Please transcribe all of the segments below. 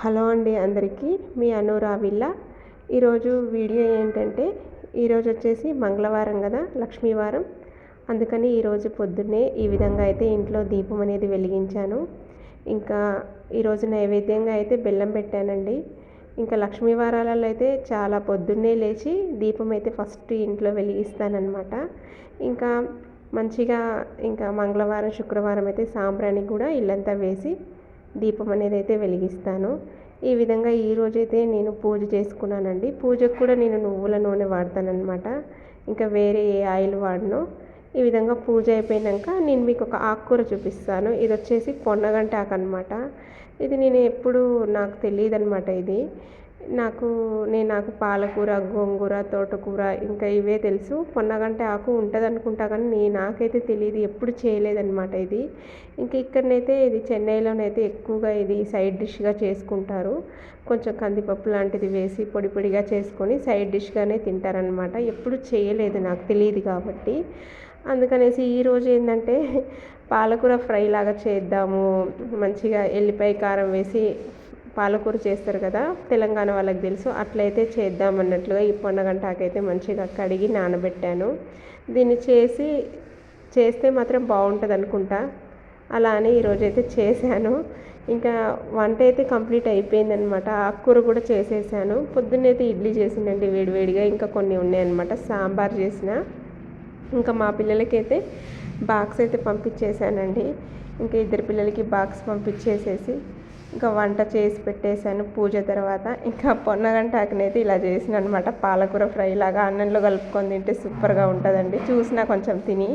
Hello అండి అందరికీ మీ అనురావిల్ల ఈరోజు వీడియో ఏంటంటే ఈరోజు వచ్చేసి మంగళవారం కదా లక్ష్మీవారం. అందుకని ఈరోజు పొద్దున్నే ఈ విధంగా అయితే ఇంట్లో దీపం అనేది వెలిగించాను. ఇంకా ఈరోజు నైవేద్యంగా అయితే బెల్లం పెట్టానండి. ఇంకా లక్ష్మీవారాలలో అయితే చాలా పొద్దున్నే లేచి దీపం అయితే ఫస్ట్ ఇంట్లో వెలిగిస్తానన్నమాట. ఇంకా మంచిగా ఇంకా మంగళవారం శుక్రవారం అయితే సాంబ్రాణి కూడా ఇల్లంతా వేసి దీపం అనేది అయితే వెలిగిస్తాను. ఈ విధంగా ఈరోజైతే నేను పూజ చేసుకున్నానండి. పూజకు కూడా నేను నువ్వుల నూనె వాడతానమాట ఇంకా వేరే ఏ ఆయిల్ వాడను. ఈ విధంగా పూజ అయిపోయాక నేను మీకు ఒక ఆకుకూర చూపిస్తాను. ఇది వచ్చేసి పొన్నగంటాకనమాట అనమాట ఇది నేను ఎప్పుడు నాకు తెలియదు అనమాట ఇది. నాకు నేను నాకు పాలకూర గోంగూర తోటకూర ఇంకా ఇవే తెలుసు. పొన్నగంటే ఆకు ఉంటుంది అనుకుంటా కానీ నేను నాకైతే తెలియదు ఎప్పుడు చేయలేదన్నమాట ఇది. ఇంకా ఇక్కడనైతే ఇది చెన్నైలోనైతే ఎక్కువగా ఇది సైడ్ డిష్గా చేసుకుంటారు. కొంచెం కందిపప్పు లాంటిది వేసి పొడి పొడిగా చేసుకొని సైడ్ డిష్గానే తింటారనమాట ఎప్పుడు చేయలేదు నాకు తెలియదు కాబట్టి. అందుకనేసి ఈరోజు ఏంటంటే పాలకూర ఫ్రై లాగా చేద్దాము. మంచిగా ఎల్లిపాయ కారం వేసి పాలకూర చేస్తారు కదా తెలంగాణ వాళ్ళకి తెలుసు. అట్లయితే చేద్దామన్నట్లుగా ఈ పొన్నగంటాకైతే మంచిగా కడిగి నానబెట్టాను. దీన్ని చేసి చేస్తే మాత్రం బాగుంటుంది అనుకుంటా అలా అని ఈరోజైతే చేశాను. ఇంకా వంట అయితే కంప్లీట్ అయిపోయిందనమాట. ఆకుకూర కూడా చేసేసాను. పొద్దున్నైతే ఇడ్లీ చేసిందండి వేడివేడిగా. ఇంకా కొన్ని ఉన్నాయన్నమాట. సాంబార్ చేసిన. ఇంకా మా పిల్లలకైతే బాక్స్ అయితే పంపించేశానండి. ఇంకా ఇద్దరు పిల్లలకి బాక్స్ పంపించేసేసి ఇంకా వంట చేసి పెట్టేశాను పూజ తర్వాత. ఇంకా పొన్నగంటాకునైతే ఇలా చేసిన అనమాట పాలకూర ఫ్రై లాగా అన్నంలో కలుపుకొని తింటే సూపర్గా ఉంటుందండి. చూసినా కొంచెం తిని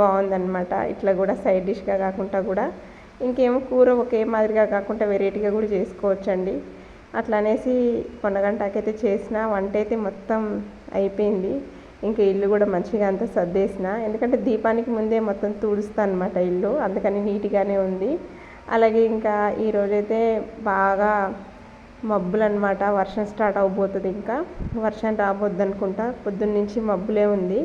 బాగుందనమాట ఇట్లా కూడా సైడ్ డిష్గా కాకుండా కూడా. ఇంకేమో కూర ఒకే మాదిరిగా కాకుండా వెరైటీగా కూడా చేసుకోవచ్చండి. అట్లా అనేసి పొన్నగంటాకైతే చేసిన. వంట అయితే మొత్తం అయిపోయింది. ఇంకా ఇల్లు కూడా మంచిగా అంతా సర్దేసిన. ఎందుకంటే దీపానికి ముందే మొత్తం తుడుస్తా అనమాట ఇల్లు. అందుకని నీట్గానే ఉంది. అలాగే ఇంకా ఈరోజైతే బాగా మబ్బులు అనమాట వర్షం స్టార్ట్ అవబోతుంది ఇంకా. వర్షం రాబోద్ది అనుకుంటా పొద్దున్న నుంచి మబ్బులే ఉంది.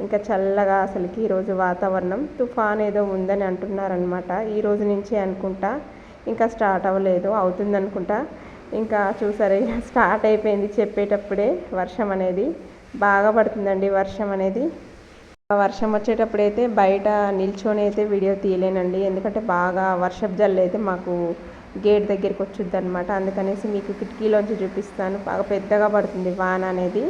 ఇంకా చల్లగా అసలుకి ఈరోజు వాతావరణం. తుఫాన్ ఏదో ఉందని అంటున్నారనమాట ఈ రోజు నుంచి అనుకుంటా. ఇంకా స్టార్ట్ అవ్వలేదు. అవుతుంది అనుకుంటా ఇంకా చూసారా స్టార్ట్ అయిపోయింది చెప్పేటప్పుడే వర్షం అనేది. బాగా పడుతుందండి వర్షం అనేది. వర్షం వచ్చేటప్పుడైతే బయట నిల్చొని అయితే వీడియో తీయలేనండి. ఎందుకంటే బాగా వర్షపు జల్లు అయితే మాకు గేట్ దగ్గరికి వచ్చుద్ది అనమాట అందుకనేసి మీకు కిటికీలోంచి చూపిస్తాను. బాగా పెద్దగా పడుతుంది వాన అనేది.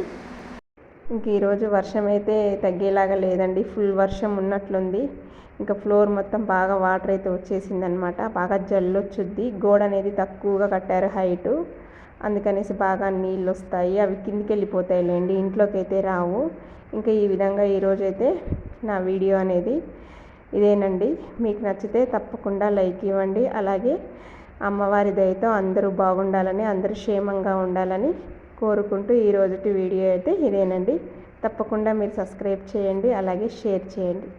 ఇంక ఈరోజు వర్షం అయితే తగ్గేలాగా లేదండి. ఫుల్ వర్షం ఉన్నట్లుంది. ఇంకా ఫ్లోర్ మొత్తం బాగా వాటర్ అయితే వచ్చేసింది అనమాట బాగా జల్లు వచ్చుద్ది. గోడ అనేది తక్కువగా కట్టారు హైటు. అందుకనేసి బాగా నీళ్ళు వస్తాయి అవి కిందికి వెళ్ళిపోతాయిలేండి ఇంట్లోకి అయితే రావు. ఇంకా ఈ విధంగా ఈరోజైతే నా వీడియో అనేది ఇదేనండి. మీకు నచ్చితే తప్పకుండా లైక్ ఇవ్వండి. అలాగే అమ్మవారి దయతో అందరూ బాగుండాలని అందరూ క్షేమంగా ఉండాలని కోరుకుంటూ ఈరోజుటి వీడియో అయితే ఇదేనండి. తప్పకుండా మీరు సబ్స్క్రైబ్ చేయండి అలాగే షేర్ చేయండి.